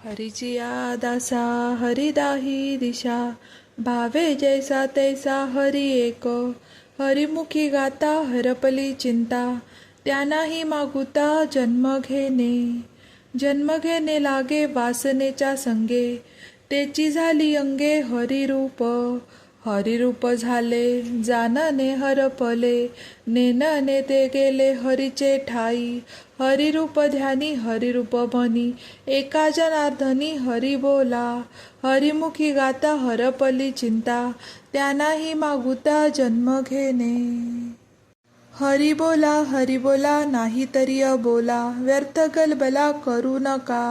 हरिजिया दासा हरिदाही दिशा भावे जैसा तैसा हरि एक हरिमुखी गाता हरपली चिंता त्यांनाही मागुता जन्म घेणे जन्म घेणे लागे वासनेच्या संगे तेची झाली अंगे हरिरूप हरिरूप झाले जानने हरपले नेनने ते गेले हरीचे ठाई. हरिरूप ध्यानी हरिरूप म्हणी एका जनार्दनी हरी बोला. हरिमुखी गाता हरपली चिंता त्यांनाही मागुता जन्म घेणे. हरी बोला हरी बोला नाही तरी अबोला व्यर्थ गलबला करू नका.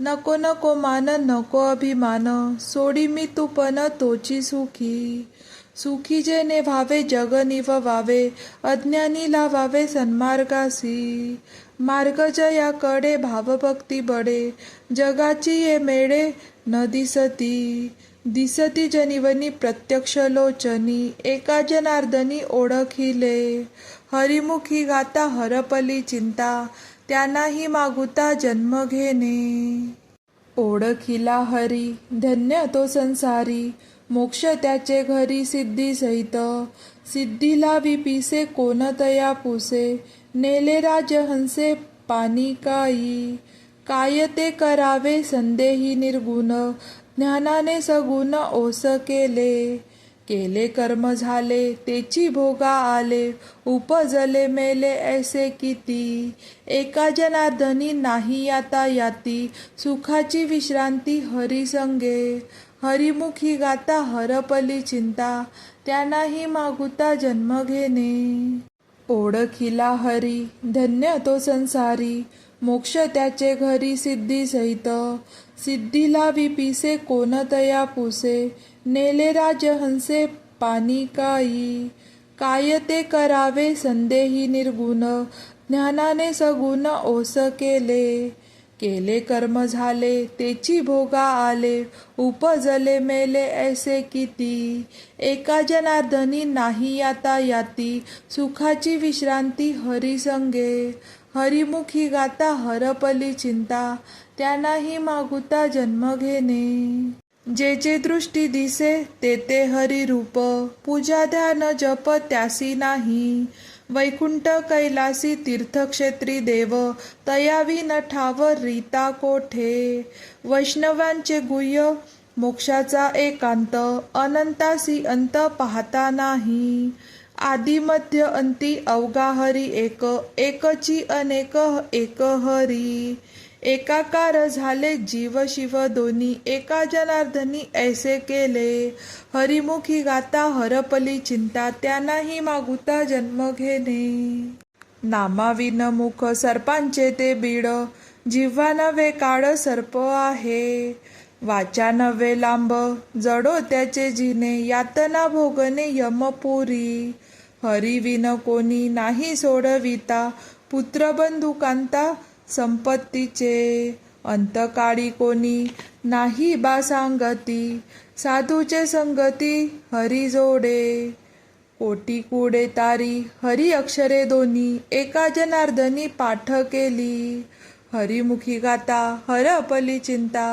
नको नको मान नको अभिमान. सोडी मी तुपन तोची सुखी. सुखी जेने व्हावे जग निव वावे अज्ञानी लावावे सन्मार्गासी. मार्ग याकडे भावभक्ती बडे जगाची ये मेळे न दिसती. दिसती जनिवनी प्रत्यक्ष लोचनी एका जनार्दनी ओळखिले. हरिमुखी गाता हरपली चिंता त्यांनाही मागुता जन्म घेणे. ओळखिला हरी धन्य तो संसारी. मोक्ष त्याचे घरी सिद्धी सहित. सिद्धीला विपिसे कोणतया पुसे. नेले राजहंसे पाणी काई. काय ते करावे संदेही निर्गुण. ज्ञानाने सगुण ओस केले. केले कर्म झाले तेची भोगा आले उपजले मेले ऐसे किती. एका जनार्दनी नाही आता याती सुखाची विश्रांती हरिसंगे हरिमुखी गाता हरपली चिंता त्यांनाही मागुता जन्म घेणे. ओळखिला हरी धन्य तो संसारी मोक्ष त्याचे घरी सिद्धी सहित. सिद्धीला विपिसे कोणतया पुसे नेले राजहंसे पाणी काई. काय ते करावे संदेही निर्गुण. ज्ञानाने सगुण ओस केले. केले कर्म झाले तेची भोगा आले. उपजले मेले ऐसे किती. एका जनार्दनी नाही आता याती. सुखाची विश्रांती हरिसंगे हरिमुखी गाता हरपली चिंता. त्यांनाही मागुता जन्म घेणे. जे जे दृष्टी दिसे ते ते हरिरूप पूजा ध्यान जप त्यासी नाही. वैकुंठ कैलासी तीर्थक्षेत्री देव तयावी न ठाव रीता कोठे? वैष्णवांचे गुह्य मोक्षाचा एकांत अनंतासी अंत पाहता नाही. आदिमध्य अंती अवगाहरी एक एकची अनेक एक हरी. एकाकार झाले जीव शिव दोन्ही एका जनार्दनी ऐसे केले. हरिमुखी गाता हरपली चिंता त्यांनाही मागुता जन्म घेणे. नामाविन मुख सर्पांचे ते बीड जिव्हा नवे काळ सर्प आहे. वाचा नवे लांब जडो त्याचे जिने यातना भोगणे यमपुरी. हरिविन कोणी नाही सोडविता पुत्रबंधू कांता संपत्तीचे अंतकाळी कोणी नाही बा सांगती. साधूचे संगती हरी जोडे. कोटी कुडे तारी हरी अक्षरे दोन्ही. एका जनार्दनी पाठ केली. हरिमुखी गाता हरपली चिंता.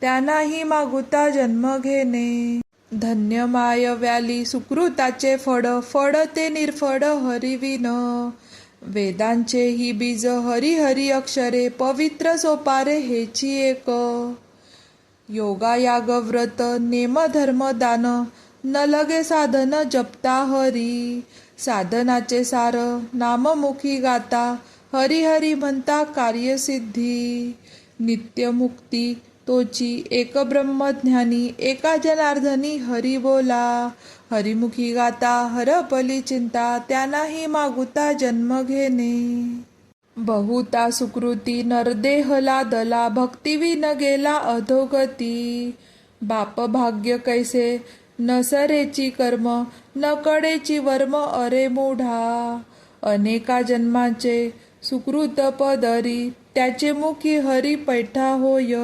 त्यांनाही मागुता जन्म घेणे. धन्य माय व्याली सुकृताचे फड. फड ते निर्फड हरिविन वेदांचे ही बीज हरी हरी अक्षरे पवित्र सोपारे हेची एक. योगा याग व्रत नेम धर्म दान न लगे साधन जपता हरी. साधनाचे सार नाममुखी गाता हरी हरी म्हणता कार्यसिद्धी. नित्यमुक्ती तोची एक ब्रह्मज्ञानी एका जनार्दनी हरी बोला हरिमुखी गाता हरपली चिंता त्यांनाही मागुता जन्म घेणे. बहुता सुकृती नरदेहला दला भक्तिविन गेला अधोगती. बाप भाग्य कैसे नसरेची कर्म न कडेची वर्म अरे मोढा. अनेका जन्माचे सुकृत पदरी त्याचे मुखी हरी पैठा होय.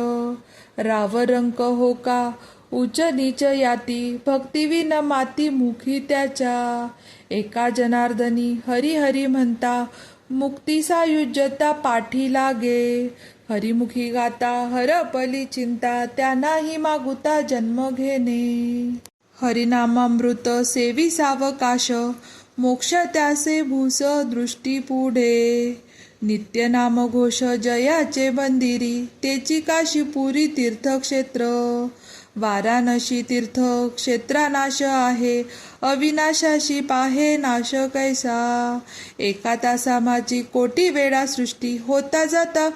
रावरंक हो का? उच नीच याती भक्तिविन माती मुखी त्याच्या. एका जनार्दनी हरी हरी म्हणता मुक्तीसा युज्यता पाठी लागे. हरिमुखी गाता हरपली चिंता त्यांनाही मागुता जन्म घेणे. हरिनामामृत सेवी सावकाश मोक्ष त्यासे भूस दृष्टी पुढे. नित्यनामघोष घोष जयाचे मंदिरी तेची काशीपुरी तीर्थक्षेत्र. वाराणसी तीर्थ क्षेत्रानाश आहे अविनाशाशी पाहे नाश कैसा. एका तासा माझी कोटी वेळा सृष्टी होता जाता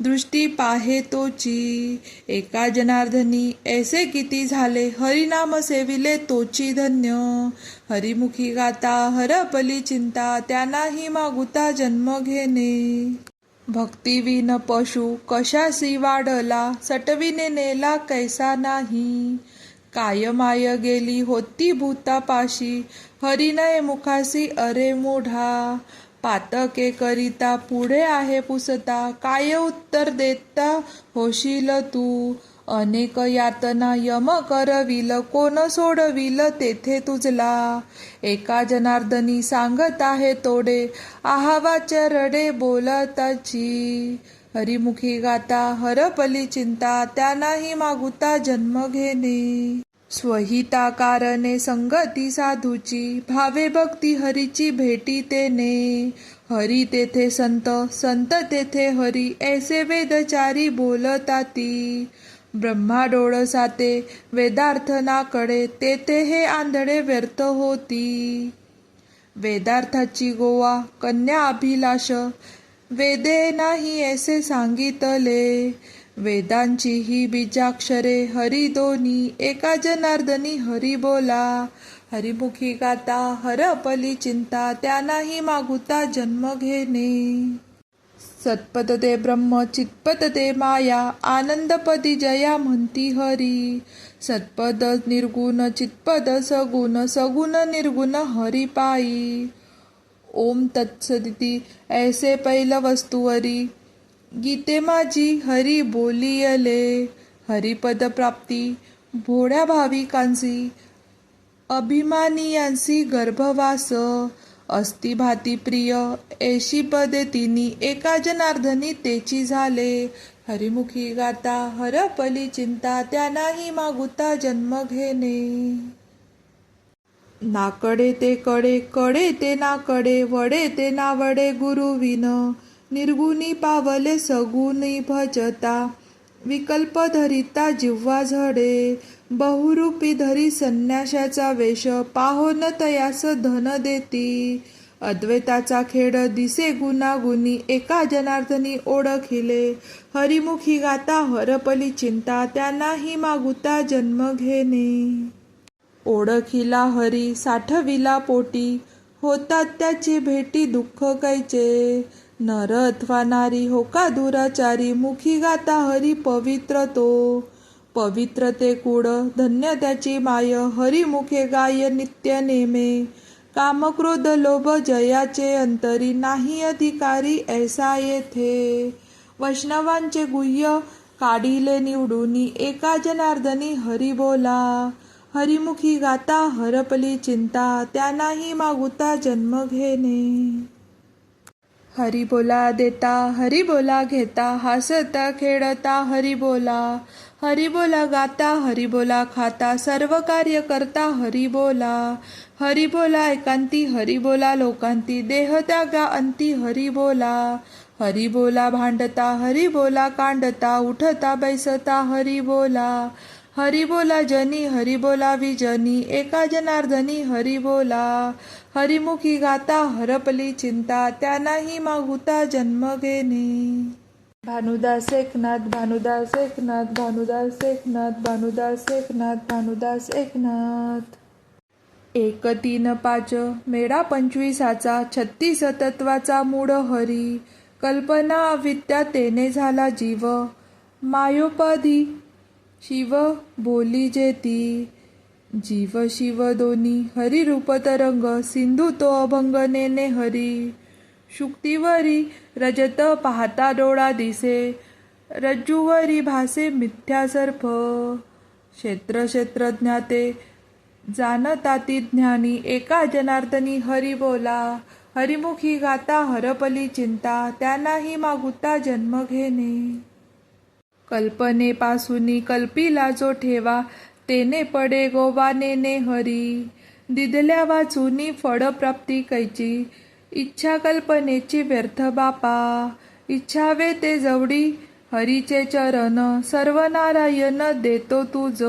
दृष्टी पाहे तोची एका जनार्दनी ऐसे किती झाले हरिनाम सेविले तोची धन्य. हरिमुखी गाता हरपली चिंता त्यांनाही मागुता जन्म घेणे. भक्तिविन पशु कशासी वाढला सटविने नेला कैसा नाही. काय माय गेली होती भूतापाशी हरिनय मुखासी अरे मोढा. पातके करिता पुढे आहे पुसता काय उत्तर देता? होशील तू. अनेक यातना यम करविल कोण सोडविल तेथे तुझला. एका जनार्दनी सांगत आहे तोडे आहावाच्या रडे बोलताची. हरिमुखी गाता हरपली चिंता त्यांनाही मागुता जन्म घेणे. स्वहिता कारणे संगती साधूची भावे भक्ती हरीची भेटी तेने. हरी तेथे संत संत तेथे हरी ऐसे वेदचारी बोलताती. ब्रह्मा डोळसाते वेदार्थनाकडे तेथे हे आंधळे व्यर्थ होती. वेदार्थाची गोवा कन्या अभिलाष वेदे नाही ऐसे सांगितले. वेदांची ही बीजाक्षरे हरी दोनी एका जनार्दनी हरी बोला. हरिमुखी गाता हरपली चिंता त्यांनाही मागुता जन्म घेणे. सत्पद ते ब्रह्म चित्पद ते माया आनंदपदी जया म्हणती हरी. सत्पद निर्गुण चित्पद सगुण सगुण निर्गुण हरी पायी. ओम तत्सदिती ऐसे पैल वस्तुवरी गीते माझी हरी बोलियले. हरिपद प्राप्ती भोळ्या भाविकांसी अभिमानियांसी गर्भवास. अस्ति भाती प्रिय. ऐशी पदे तिनी एका जनार्दनी तेची झाले. हरिमुखी गाता हरपली चिंता त्यांनाही मागुता जन्म घेणे. नाकडे ते कडे कडे ते नाकडे वडे ते नावडे गुरुविन. निर्गुणी पावले सगुणी भजता. विकल्प धरिता जिव्हा झडे. बहुरूपी धरी संन्याशाचा वेश. पाहोन तयास धन देती. अद्वैताचा खेड दिसे गुणागुणी. एका जनार्दनी ओळखिले. हरिमुखी गाता हरपली चिंता. त्यांनाही मागुता जन्म घेणे. ओळखिला हरी साठविला पोटी. होतात त्याची भेटी दुःख कैचे. नर अथवा नारी हो का दुराचारी? मुखी गाता हरी पवित्र तो. पवित्र ते कुड धन्य त्याची माय. हरिमुखे गाय नित्य नेमे. कामक्रोध लोभ जयाचे अंतरी नाही अधिकारी ऐसा येथे. वैष्णवांचे गुह्य काढिले निवडूनी एका जनार्दनी हरी बोला. हरिमुखी गाता हरपली चिंता त्यांनाही मागुता जन्म घेणे. हरी बोला देता हरी बोला घेता हसता खेळता हरी बोला. हरी बोला गाता हरी बोला खाता सर्व कार्य करता हरी बोला. हरी बोला एकांती हरी बोला लोकांती देह त्यागा अंती हरी बोला. हरी बोला भांडता हरी बोला कांडता उठता बैसता हरी बोला. हरी बोला जनी हरी बोला विजनी एका जनार्दनी हरी बोला. हरिमुखी गाता हरपली चिंता त्यांनाही मागुता जन्म घेणे. भानुदास एकनाथ भानुदास एकनाथ भानुदास एकनाथ भानुदास एकनाथ भानुदास एकनाथ. एक तीन पाच मेळा पंचवीसाचा छत्तीस तत्वाचा मूळ हरी. कल्पना अविद्या तेने झाला जीव. मायोपाधी शिव बोली जेती. जीव शिव दोनी हरी रूप तरंग सिंधू तो अभंग नेने हरी. शुक्तीवरी रजत पाहता डोळा दिसे. रज्जुवरी भासे मिथ्या सर्प. क्षेत्र क्षेत्रज्ञाते जाणताती ज्ञानी एका जनार्दनी हरी बोला. हरिमुखी गाता हरपली चिंता त्यांनाही मागुता जन्म घेणे. कल्पनेपासूनी कल्पिला जो ठेवा तेने पडे गोवानेने हरी. दिदल्या वाचुनी फळ प्राप्ती कैची. इच्छा कल्पनेची व्यर्थ बापा. इच्छावे ते जवडी हरीचे चरण. सर्व नारायण देतो तुझ.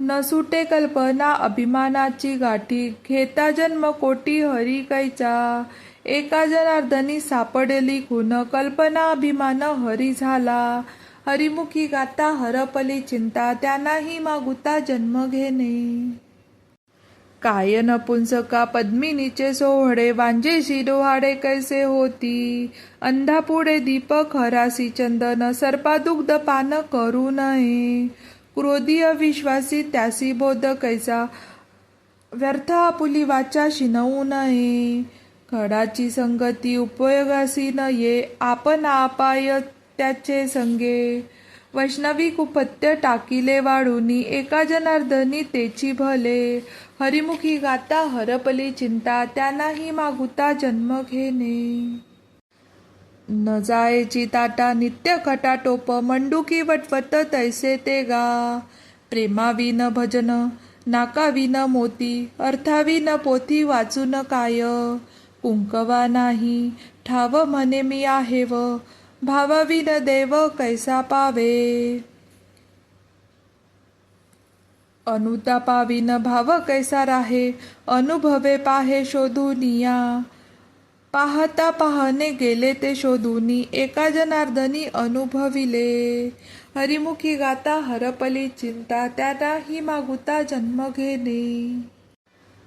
न सुटे कल्पना अभिमानाची गाठी. घेता जन्म कोटी हरी कैचा. एका जनार्दनी सापडली खून. कल्पना अभिमान हरी झाला. हरिमुखी गाता हरपली चिंता त्यांनाही मागुता जन्म घेणे. काय नपुंसका पद्मिनीचे सोहळे वांजेशी डोहाडे कैसे होती? अंधापुढे दीपक हरासी चंदन सर्पा दुग्ध पान करू नये. क्रोधी अविश्वासी त्यासी बोध कैसा? व्यर्थ आपुली वाचा शिनवू नये. खडाची संगती उपयोगासी नये आपण आपाय त्याचे संगे. वैष्णवी कुपत्य टाकिले वाढूनी एका जनार्दनी तेची भले. हरिमुखी गाता हरपली चिंता त्यांनाही मागुता जन्म घेणे. न जायची ताटा नित्य खटाटोप मंडुकी वटवत तैसे ते गा. प्रेमाविन भजन नाकाविन मोती अर्थाविन पोथी वाचून काय. कुंकवा नाही ठाव म्हणे मी आहे व भावाविन देव कैसा पावे? अनुतापाविन भाव कैसा राहे? अनुभवे पाहे शोधुनिया. पाहता पाहणे गेले ते शोधुनी. एका जनार्दनी अनुभविले. हरिमुखी गाता हरपली चिंता. त्याला ही मागुता जन्म घेणे.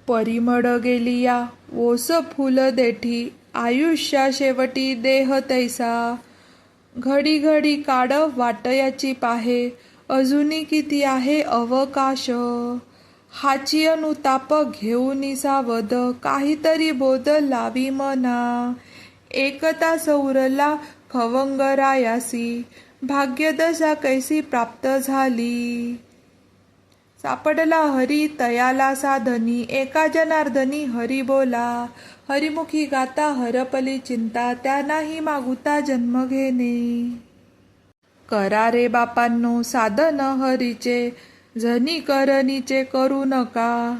परिमळ गेली या ओस फुल देठी. आयुष्या शेवटी देह तैसा. घडी घडी काढ वाटयाची पाहे. अजूनी किती आहे अवकाश? हाची अनुताप घेऊन सावध काहीतरी बोध लावी मना. एकता सौरला खवंगरायासी. भाग्यदशा कैसी प्राप्त झाली? सापडला हरी तयाला साधनी. एका जनार्दनी हरी बोला. हरिमुखी गाता हरपली चिंता त्यांनाही मागुता जन्म घेणे. करा रे बापांनो साधन हरीचे झनी करणीचे करू नका.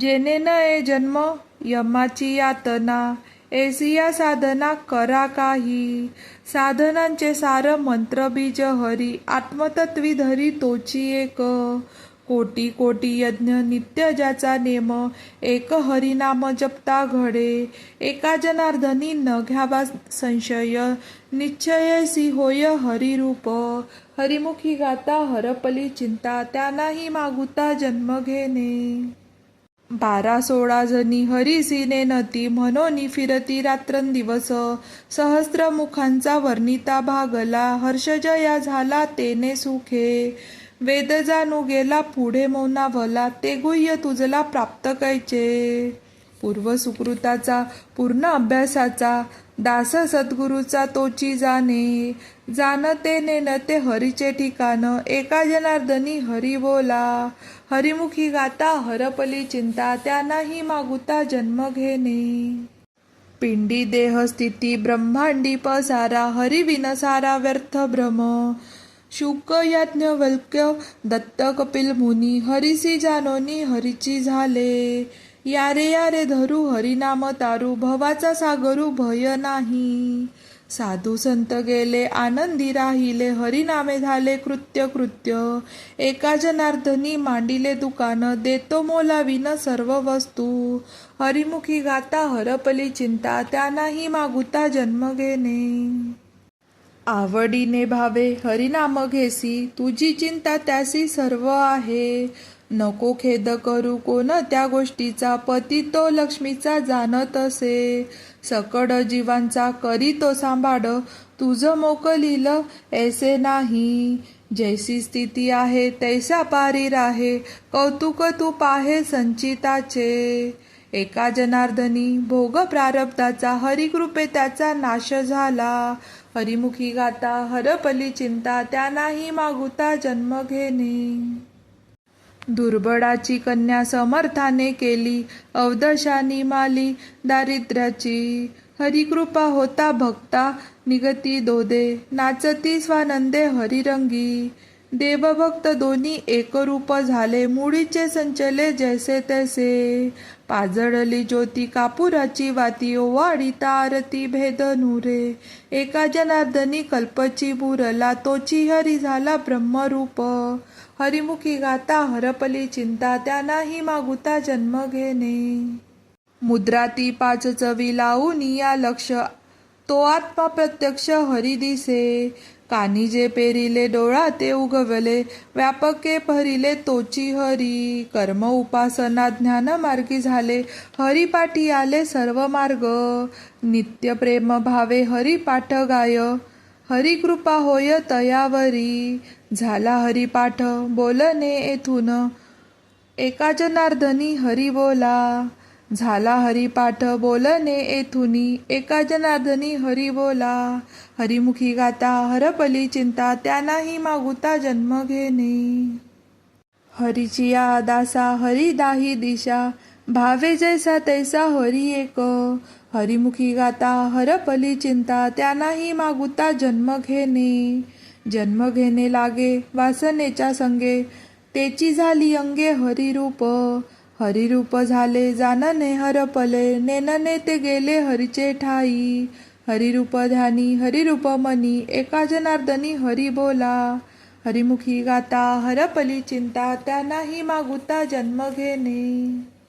जेने नये जन्म यमाची यातना एसिया साधना करा काही. साधनांचे सार मंत्रबीज हरी आत्मतत्वी धरी तोची एक. कोटी कोटी यज्ञ नित्य ज्याचा नेम एक हरिनाम जपता घडे. एका जनार्दनी न घ्यावा संशय निश्चयसी होय हरिरूप. हरिमुखी गाता हरपली चिंता त्यांनाही मागुता जन्म घेणे. बारा सोळा जणी हरिसीने नती म्हणून फिरती रात्रंदिवस. सहस्र मुखांचा वर्णिता भागला हर्षजया झाला तेने सुखे. वेद जाणू गेला पुढे मौनावला ते गुह्य तुझला प्राप्त कैचे? पूर्व सुकृताचा पूर्ण अभ्यासाचा दास सद्गुरूचा तोची जाणे? जाणते नेनते हरीचे ठिकाण एका जनार्दनी हरी बोला. हरिमुखी गाता हरपली चिंता त्यांनाही मागुता जन्म घेणे. पिंडी देह स्थिती ब्रह्मांडी पसारा हरिविनसारा व्यर्थ भ्रम. शुक याज्ञवल्क्य दत्त कपिल मुनी हरिसी जानोनी हरिची झाले। यारे यारे धरू हरिनाम तारू भवाचा सागरू भय नाही। साधू संत गेले आनंदी राहिले हरिनामे झाले कृत्य कृत्य। एका जनार्दनी मांडिले दुकान देतो मोलाविन सर्व वस्तू। हरिमुखी गाता हरपली चिंता त्यांनाही मागुता जन्म घेणे। आवडीने भावे हरिनाम घेसी तुझी चिंता त्यासी सर्व आहे. नको खेद करू कोण त्या गोष्टीचा पती तो लक्ष्मीचा जाणत असे. सकड जीवांचा करी तो सांभाळ तुझ मोकलील ऐसे नाही. जैसी स्थिती आहे तैसा पारीर आहे कौतुक तू पाहे संचिताचे. एका जनार्दनी भोग प्रारब्धाचा हरिकृपे त्याचा नाश झाला. हरिमुखी गाता हरपली चिंता त्यांनाही मागुता जन्म घेणे. दुर्बळाची कन्या समर्थाने केली अवदशानी माली दारिद्र्याची. हरिकृपा होता भक्ता निगती दोदे नाचती स्वानंदे हरिरंगी. देवभक्त दोन्ही एकरूप झाले. मुळीचे संचले जैसे तैसे. पाजळली ज्योती कापुराची वाती ओवाडी तारती भेद नुरे. एका जनार्दनी कल्पची बुरला तोची हरी झाला ब्रह्मरूप. हरिमुखी गाता हरपली चिंता त्यांनाही मागुता जन्म घेणे. मुद्रा ती पाच चवी लावून या लक्ष. तो आत्मा प्रत्यक्ष हरी दिसे. कानी जे पेरिले डोळा ते उगवले. व्यापके भरिले तोची हरी. कर्म उपासना ज्ञान मार्गी झाले. हरिपाठी आले सर्व मार्ग. नित्य प्रेम भावे हरिपाठ गाय. हरिकृपा होय तयावरी. झाला हरिपाठ बोलणे येथून. एका जनार्दनी हरी बोला. झाला हरिपाठ बोलणे येथुनी एका जनार्दनी हरी बोला. हरिमुखी गाता हरपली चिंता त्यांनाही मागुता जन्म घेणे. हरिचिया दासा हरी दाही दिशा भावे जैसा तैसा हरी एक. हरिमुखी गाता हरपली चिंता त्यांनाही मागुता जन्म घेणे. जन्म घेणे लागे वासनेच्या संगे तेची झाली अंगे हरिरूप. हरिरूप झाले जानने हरपले नेनने ते गेले हरिचे ठाई. हरिरूप ध्यानी हरिरूप मनी एका जनार्दनी हरी बोला. हरिमुखी गाता हरपली चिंता त्यांनाही मागुता जन्म घेणे.